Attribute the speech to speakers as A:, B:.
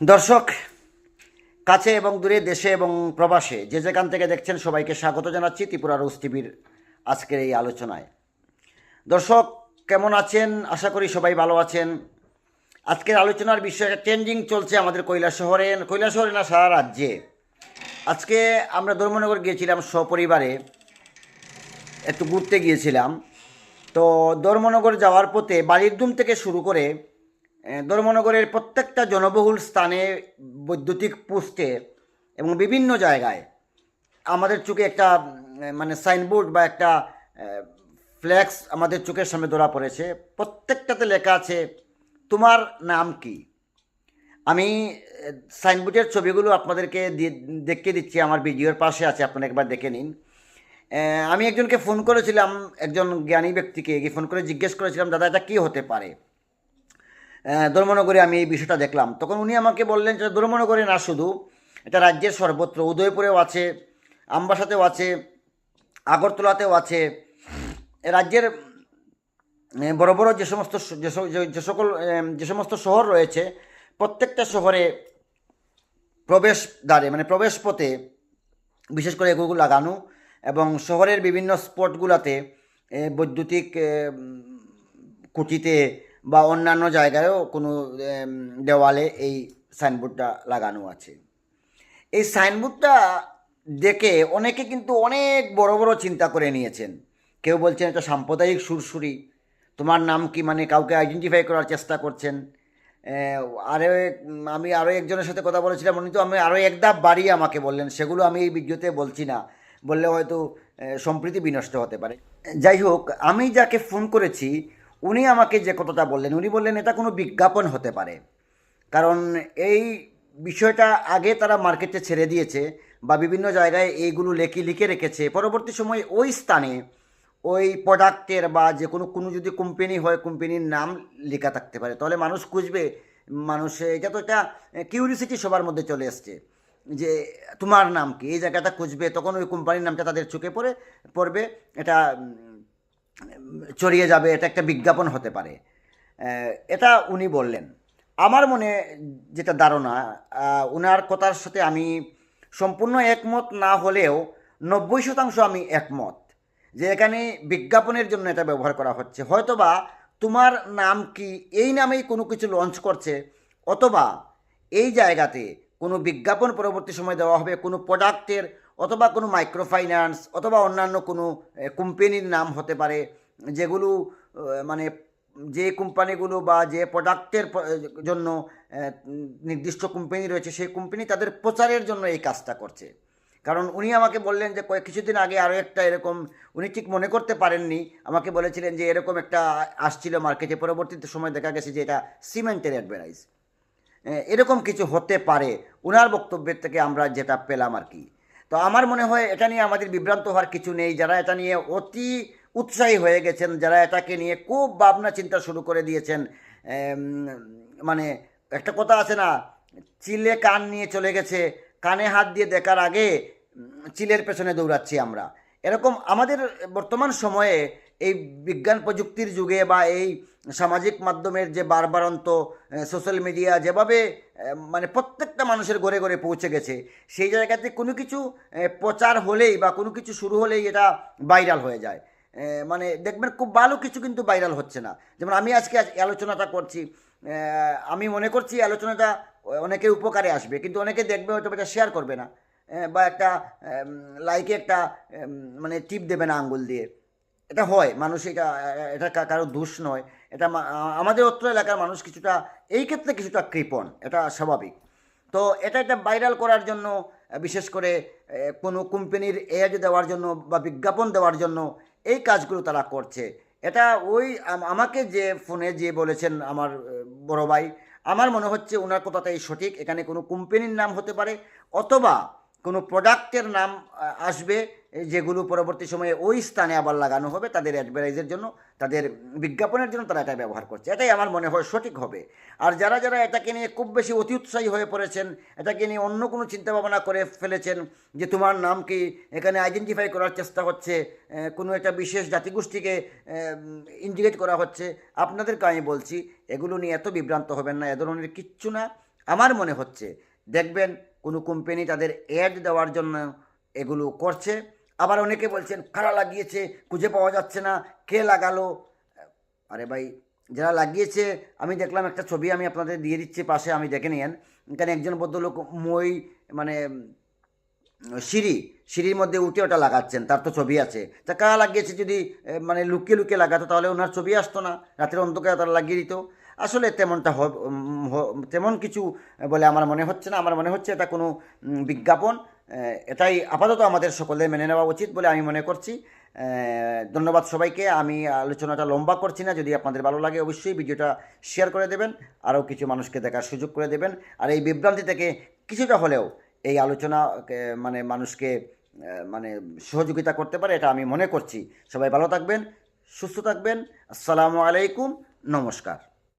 A: দর্শক, কাছে এবং দূরে, দেশে এবং প্রবাসে যে যেখান থেকে দেখছেন সবাইকে স্বাগত জানাচ্ছি ত্রিপুরা রোজ টিভির আজকের এই আলোচনায়। দর্শক, কেমন আছেন? আশা করি সবাই ভালো আছেন। আজকের আলোচনার বিষয়ে ট্রেন্ডিং চলছে আমাদের কৈলাস শহরে। কৈলাস শহরে না, সারা রাজ্যে। আজকে আমরা ধর্মনগর গিয়েছিলাম সপরিবারে। একটু ঘুরতে গিয়েছিলাম। তো ধর্মনগর যাওয়ার পথে বালিরদুম থেকে শুরু করে ধর্মনগরের প্রত্যেকটা জনবহুল স্থানে বৈদ্যুতিক পোস্টে এবং বিভিন্ন জায়গায় আমাদের চোখে একটা মানে সাইনবোর্ড বা একটা ফ্ল্যাক্স আমাদের চোখের সামনে ধরা পড়েছে। প্রত্যেকটাতে লেখা আছে, তোমার নাম কি? আমি সাইনবোর্ডের ছবিগুলো আপনাদেরকে দেখিয়ে দিচ্ছি, আমার ভিডিওর পাশে আছে, আপনারা একবার দেখে নিন। আমি একজনকে ফোন করেছিলাম, একজন জ্ঞানী ব্যক্তিকে গিয়ে ফোন করে জিজ্ঞেস করেছিলাম, দাদা, এটা কী হতে পারে? ধর্মনগরে আমি এই বিষয়টা দেখলাম। তখন উনি আমাকে বললেন যে ধর্মনগরে না শুধু, এটা রাজ্যের সর্বত্র। উদয়পুরেও আছে, আমবাসাতেও আছে, আগরতলাতেও আছে। রাজ্যের বড় বড় যে সমস্ত যে সকল যে সমস্ত শহর রয়েছে, প্রত্যেকটা শহরে প্রবেশ দ্বারে মানে প্রবেশ পথে বিশেষ করে এগুলো লাগানো এবং শহরের বিভিন্ন স্পটগুলোতে বৈদ্যুতিক খুঁটিতে বা অন্যান্য জায়গায়ও কোনো দেওয়ালে এই সাইনবোর্ডটা লাগানো আছে। এই সাইনবোর্ডটা দেখে অনেকে কিন্তু অনেক বড় বড় চিন্তা করে নিয়েছেন। কেউ বলছেন এটা সাম্প্রদায়িক সুরসুরি, তোমার নাম কি মানে কাউকে আইডেন্টিফাই করার চেষ্টা করছেন? আরও আমি আরও একজনের সাথে কথা বলেছিলাম, উনি তো আমি আরও এক ধাপ বাড়িয়ে আমাকে বললেন, সেগুলো আমি এই ভিডিওতে বলছি না, বললে হয়তো সম্প্রীতি বিনষ্ট হতে পারে। যাই হোক, আমি যাকে ফোন করেছি উনি আমাকে যে কথাটা বললেন, উনি বললেন, এটা কোনো বিজ্ঞাপন হতে পারে। কারণ এই বিষয়টা আগে তারা মার্কেটে ছেড়ে দিয়েছে বা বিভিন্ন জায়গায় এইগুলো লেখি, লিখে রেখেছে। পরবর্তী সময় ওই স্থানে ওই প্রোডাক্টের বা যে কোনো কোনো যদি কোম্পানি হয়, কোম্পানির নাম লেখা থাকতে পারে। তাহলে মানুষ খুঁজবে, মানুষ, এটা তো একটা কিউরিসিটি সবার মধ্যে চলে এসছে যে তোমার নাম কি? এই জায়গাটা খুঁজবে, তখন ওই কোম্পানির নামটা তাদের চোখে পড়ে, পড়বে। এটা ছড়িয়ে যাবে, এটা একটা বিজ্ঞাপন হতে পারে। এটা উনি বললেন। আমার মনে যেটা ধারণা ওনার কথার সাথে আমি সম্পূর্ণ একমত না হলেও নব্বই শতাংশ আমি একমত যে এখানে বিজ্ঞাপনের জন্য এটা ব্যবহার করা হচ্ছে। হয়তোবা তোমার নাম কি এই নামেই কোনো কিছু লঞ্চ করছে, অথবা এই জায়গাতে কোনো বিজ্ঞাপন পরবর্তী সময় দেওয়া হবে, কোনো প্রোডাক্টের অথবা কোনো মাইক্রোফাইন্যান্স অথবা অন্যান্য কোনো কোম্পানির নাম হতে পারে, যেগুলো মানে যে কোম্পানিগুলো বা যে প্রোডাক্টের জন্য নির্দিষ্ট কোম্পানি রয়েছে, সেই কোম্পানি তাদের প্রচারের জন্য এই কাজটা করছে। কারণ উনি আমাকে বললেন যে, কয়েক কিছুদিন আগে আরও একটা এরকম, উনি ঠিক মনে করতে পারেননি, আমাকে বলেছিলেন যে, এরকম একটা আসছিল মার্কেটে, পরবর্তীতে সময় দেখা গেছে যে, এটা সিমেন্টের অ্যাডভার্টাইজ এরকম কিছু হতে পারে ওনার বক্তব্যের থেকে আমরা যেটা পেলাম আর কি। তো আমার মনে হয় এটা নিয়ে আমাদের বিভ্রান্ত হওয়ার কিছু নেই। যারা এটা নিয়ে অতি উৎসাহী হয়ে গেছেন, যারা এটাকে নিয়ে খুব ভাবনা চিন্তা শুরু করে দিয়েছেন মানে একটা কথা আছে না, চিলে কান নিয়ে চলে গেছে, কানে হাত দিয়ে দেখার আগে চিলের পেছনে দৌড়াচ্ছি আমরা। এরকম আমাদের বর্তমান সময়ে এই বিজ্ঞান প্রযুক্তির যুগে বা এই সামাজিক মাধ্যমের যে বারবারন্ত সোশ্যাল মিডিয়া যেভাবে মানে প্রত্যেকটা মানুষের ঘরে ঘরে পৌঁছে গেছে, সেই জায়গাতে কোনো কিছু প্রচার হলেই বা কোনো কিছু শুরু হলেই এটা ভাইরাল হয়ে যায়। মানে দেখবেন খুব ভালো কিছু কিন্তু ভাইরাল হচ্ছে না। যেমন আমি আজকে আজ আলোচনাটা করছি আমি মনে করছি আলোচনাটা অনেকে উপকারে আসবে, কিন্তু অনেকে দেখবে হয়তো এটা শেয়ার করবে না। বা একটা লাইকে একটা মানে টিপ দেবে না আঙ্গুল দিয়ে। এটা হয়, মানুষ এটা এটা কারও দোষ নয়। এটা আমাদের অত্র এলাকার মানুষ কিছুটা, এই ক্ষেত্রে কিছুটা কৃপণ, এটা স্বাভাবিক। তো এটা একটা ভাইরাল করার জন্য, বিশেষ করে কোনো কোম্পানির এড দেওয়ার জন্য বা বিজ্ঞাপন দেওয়ার জন্য এই কাজগুলো তারা করছে। এটা ওই আমাকে যে ফোনে যে বলেছেন আমার বড় ভাই, আমার মনে হচ্ছে ওনার কথাটাই সঠিক। এখানে কোনো কোম্পানির নাম হতে পারে, অথবা কোনো প্রোডাক্টের নাম আসবে যেগুলো পরবর্তী সময়ে ওই স্থানে আবার লাগানো হবে তাদের অ্যাডভার্টাইজের জন্য, তাদের বিজ্ঞাপনের জন্য তারা এটা ব্যবহার করছে। এটাই আমার মনে হয় সঠিক হবে। আর যারা যারা এটাকে নিয়ে খুব বেশি অতি উৎসাহী হয়ে পড়েছেন, এটাকে নিয়ে অন্য কোনো চিন্তা ভাবনা করে ফেলেছেন যে তোমার নাম কি এখানে আইডেন্টিফাই করার চেষ্টা হচ্ছে কোনো একটা বিশেষ জাতিগোষ্ঠীকে ইন্ডিকেট করা হচ্ছে, আপনাদেরকে আমি বলছি, এগুলো নিয়ে এত বিভ্রান্ত হবেন না, এ ধরনের কিচ্ছু না। আমার মনে হচ্ছে, দেখবেন কোনো কোম্পানি তাদের অ্যাড দেওয়ার জন্য এগুলো করছে। আবার অনেকে বলছেন কারা লাগিয়েছে, খুঁজে পাওয়া যাচ্ছে না, কে লাগালো? আরে ভাই, যারা লাগিয়েছে, আমি দেখলাম একটা ছবি আমি আপনাদের দিয়ে দিচ্ছি পাশে, আমি দেখে নিয়েন। এখানে একজন ভদ্রলোক মই মানে সিঁড়ি, সিঁড়ির মধ্যে উঠে ওটা লাগাচ্ছেন, তার তো ছবি আছে। তা কারা লাগিয়েছে যদি মানে লুকিয়ে লুকিয়ে লাগাতো, তাহলে ওনার ছবি আসতো না, রাতের অন্ধকারে তারা লাগিয়ে দিত। আসলে তেমনটা তেমন কিছু বলে আমার মনে হচ্ছে না, আমার মনে হচ্ছে এটা কোনো বিজ্ঞাপন। এটাই আপাতত আমাদের সকলের মেনে নেওয়া উচিত বলে আমি মনে করছি। ধন্যবাদ সবাইকে। আমি আলোচনাটা লম্বা করছি না, যদি আপনাদের ভালো লাগে অবশ্যই ভিডিওটা শেয়ার করে দেবেন, আরও কিছু মানুষকে দেখার সুযোগ করে দেবেন। আর এই বিভ্রান্তি থেকে কিছুটা হলেও এই আলোচনা মানে মানুষকে মানে সহযোগিতা করতে পারে, এটা আমি মনে করছি। সবাই ভালো থাকবেন, সুস্থ থাকবেন। আসসালামু আলাইকুম, নমস্কার।